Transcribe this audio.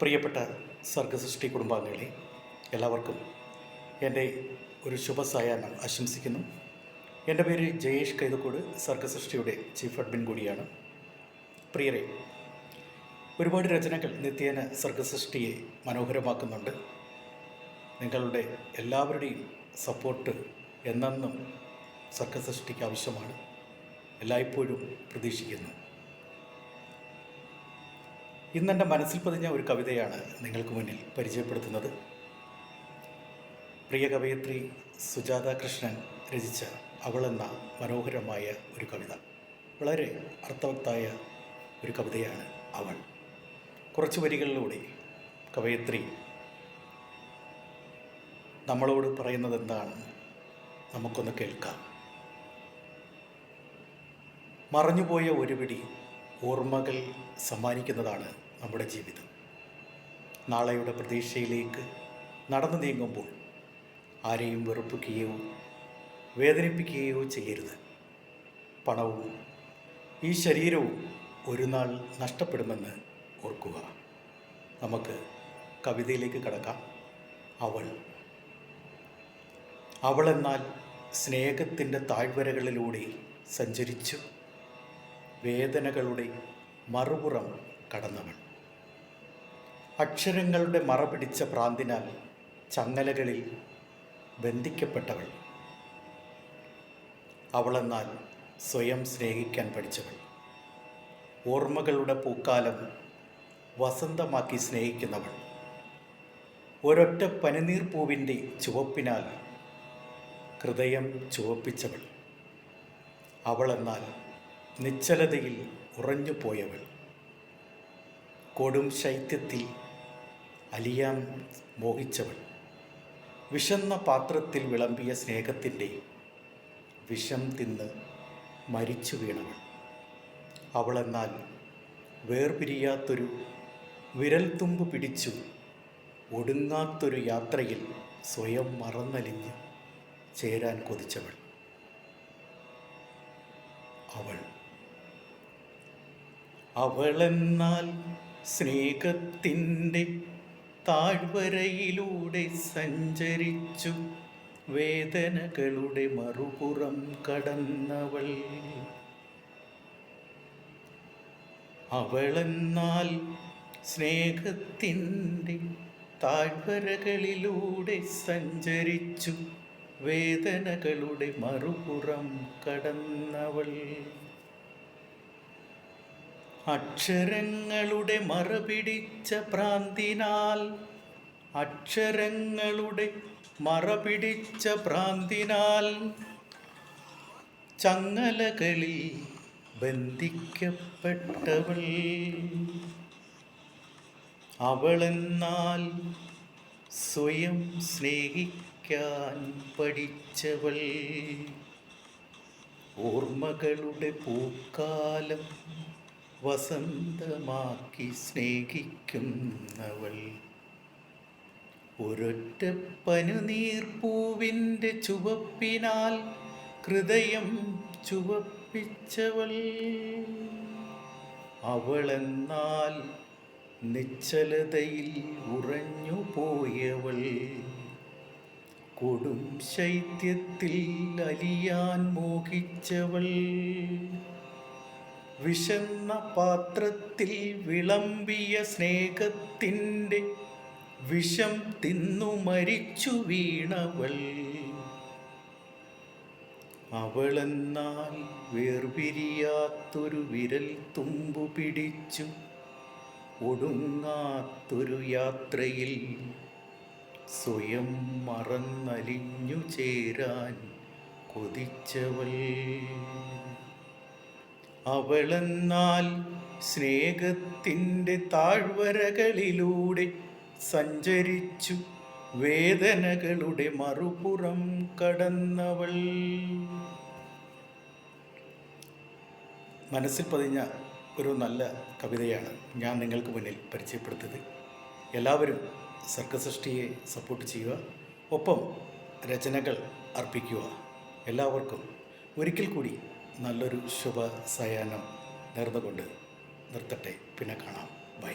പ്രിയപ്പെട്ട സർഗസൃഷ്ടി കുടുംബാംഗങ്ങളെ എല്ലാവർക്കും എന്റെ ഒരു ശുഭസായാഹ്നം ആശംസിക്കുന്നു. എന്റെ പേര് ജയേഷ് കൈതക്കോട് സർഗസൃഷ്ടിയുടെ ചീഫ് അഡ്മിൻ കൂടിയാണ്. പ്രിയരെ ഒരുപാട് രചനകൾ നിത്യേന സർഗസൃഷ്ടിയെ മനോഹരമാക്കുന്നുണ്ട്. നിങ്ങളുടെ എല്ലാവരുടെയും സപ്പോർട്ട് എന്നെന്നും സർഗസൃഷ്ടിക്ക് ആവശ്യമാണ്. എല്ലായ്പ്പോഴും പ്രതീക്ഷിക്കുന്നു. ഇന്നെന്റെ മനസ്സിൽ പതിഞ്ഞ ഒരു കവിതയാണ് നിങ്ങൾക്ക് മുന്നിൽ പരിചയപ്പെടുത്തുന്നത്. പ്രിയ കവയത്രി സുജാത കൃഷ്ണൻ രചിച്ച അവളെന്ന മനോഹരമായ ഒരു കവിത. വളരെ അർത്ഥവത്തായ ഒരു കവിതയാണ് അവൾ. കുറച്ച് വരികളിലൂടെ കവയത്രി നമ്മളോട് പറയുന്നത് എന്താണ് നമുക്കൊന്ന് കേൾക്കാം. മറഞ്ഞുപോയ ഒരു പിടി ഓർമ്മകൾ സമ്മാനിക്കുന്നതാണ് നമ്മുടെ ജീവിതം. നാളെയുടെ പ്രതീക്ഷയിലേക്ക് നടന്നു നീങ്ങുമ്പോൾ ആരെയും വെറുപ്പിക്കുകയോ വേദനിപ്പിക്കുകയോ ചെയ്യരുത്. പണവും ഈ ശരീരവും ഒരു നാൾ നഷ്ടപ്പെടുമെന്ന് ഓർക്കുക. നമുക്ക് കവിതയിലേക്ക് കടക്കാം. അവൾ അവളെന്നാൽ സ്നേഹത്തിന്റെ താഴ്വരകളിലൂടെ സഞ്ചരിച്ചു. വേദനകളുടെ മറുപുറം കടന്നവൾ. അക്ഷരങ്ങളുടെ മറ പിടിച്ച ചങ്ങലകളിൽ ബന്ധിക്കപ്പെട്ടവൾ. അവളെന്നാൽ സ്വയം സ്നേഹിക്കാൻ പഠിച്ചവൾ. ഓർമ്മകളുടെ പൂക്കാലം വസന്തമാക്കി സ്നേഹിക്കുന്നവൾ. ഒരൊറ്റ പനിനീർ പൂവിന്റെ ചുവപ്പിനാൽ ഹൃദയം ചുവപ്പിച്ചവൾ. അവളെന്നാൽ നിശ്ചലതയിൽ ഉറഞ്ഞു പോയവൾ കൊടും ശൈത്യത്തിൽ അലിയാൻ മോഹിച്ചവൾ. വിശന്ന പാത്രത്തിൽ വിളമ്പിയ സ്നേഹത്തിന്റെ വിഷം തിന്ന് മരിച്ചു വീണവൾ. അവളെന്നാൽ വേർപിരിയാത്തൊരു വിരൽത്തുമ്പ് പിടിച്ചു ഒടുങ്ങാത്തൊരു യാത്രയിൽ സ്വയം മറന്നലിഞ്ഞ് ചേരാൻ കൊതിച്ചവൾ. അവൾ അവളെന്നാൽ സ്നേഹത്തിന്റെ താഴ്വരയിലൂടെ സഞ്ചരിച്ചു. വേദനകളുടെ മറുപുറം കടന്നവൾ. അവളെന്നാൽ സ്നേഹത്തിന്റെ താഴ്വരകളിലൂടെ സഞ്ചരിച്ചു. വേദനകളുടെ മറുപുറം കടന്നവൾ. അക്ഷരങ്ങളുടെ മറപിടിച്ച പ്രാന്തിനാൽ അക്ഷരങ്ങളുടെ മറപിടിച്ച പ്രാന്തിനാൽ ചങ്ങലകളിൽ ബന്ധിക്കപ്പെട്ടവൾ. അവളെന്നാൽ സ്വയം സ്നേഹിക്കാൻ പഠിച്ചവൾ. ഓർമ്മകളുടെ പൂക്കാലം വസന്തമാക്കി സ്നേഹിക്കുന്നവൾ. ഒരൊറ്റ പനുനീർപ്പൂവിന്റെ ചുവപ്പിനാൽ ഹൃദയം ചുവപ്പിച്ചവൾ. അവളെന്നാൽ നിശ്ചലതയിൽ ഉറഞ്ഞുപോയവൾ. കൊടും ശൈത്യത്തിൽ അലിയാൻ മോഹിച്ചവൾ. വിശന്ന പാത്രത്തിൽ വിളമ്പിയ സ്നേഹത്തിന്റെ വിഷം തിന്നു മരിച്ചു വീണവൾ. അവളെന്നാൽ വേർപിരിയാത്തൊരു വിരൽ തുമ്പു പിടിച്ചു. ഒടുങ്ങാത്തൊരു യാത്രയിൽ സ്വയം മറന്നലിഞ്ഞു ചേരാൻ കൊതിച്ചവൾ. അവളെന്നാൽ സ്നേഹത്തിന്റെ താഴ്വരകളിലൂടെ സഞ്ചരിച്ചു വേദനകളുടെ മറുപുറം കടന്നവൾ. മനസ്സിൽ പതിഞ്ഞ ഒരു നല്ല കവിതയാണ് ഞാൻ നിങ്ങൾക്ക് മുന്നിൽ പരിചയപ്പെടുത്തിയത് എല്ലാവരും സർഗസൃഷ്ടിയെ സപ്പോർട്ട് ചെയ്യുക ഒപ്പം രചനകൾ അർപ്പിക്കുക. എല്ലാവർക്കും ഒരിക്കൽ കൂടി നല്ലൊരു ശുഭ സയാനം നേർന്നുകൊണ്ട് നിർത്തട്ടെ. പിന്നെ കാണാം. ബൈ.